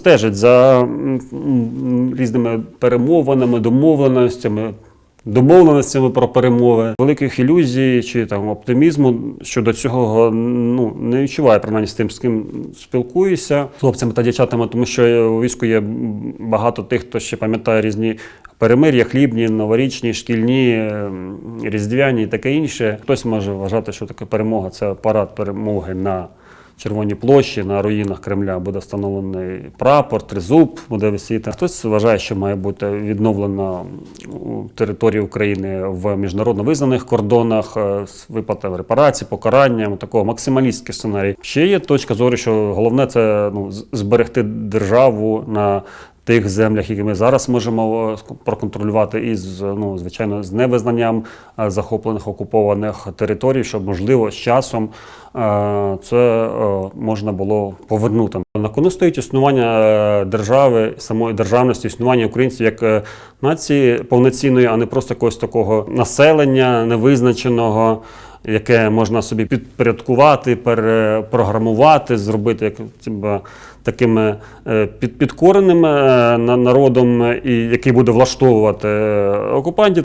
стежить за різними перемовинами, домовленостями. Домовленостями про перемови, великих ілюзій чи там оптимізму щодо цього ну не відчуваю принаймні з тим, з ким спілкуюся хлопцями та дівчатами, тому що у війську є багато тих, хто ще пам'ятає різні перемир'я, хлібні, новорічні, шкільні, ем, різдвяні і таке інше. Хтось може вважати, що таке перемога це парад перемоги на Червоній площі на руїнах Кремля буде встановлений прапор, тризуб буде висіти. Хтось вважає, що має бути відновлено територія України в міжнародно визнаних кордонах, е, виплата репарацій, покарання, такого максималістський сценарій. Ще є точка зору, що головне це ну, зберегти державу на тих землях, які ми зараз можемо е, проконтролювати, і з ну звичайно з невизнанням е, захоплених окупованих територій, щоб можливо з часом е, це можна було повернути. На кону стоїть існування держави, самої державності, існування українців як нації повноцінної, а не просто якогось такого населення невизначеного. Яке можна собі підпорядкувати, перепрограмувати, зробити як тіба таким е, під, підкореним е, на- народом, і який буде влаштовувати е, окупантів.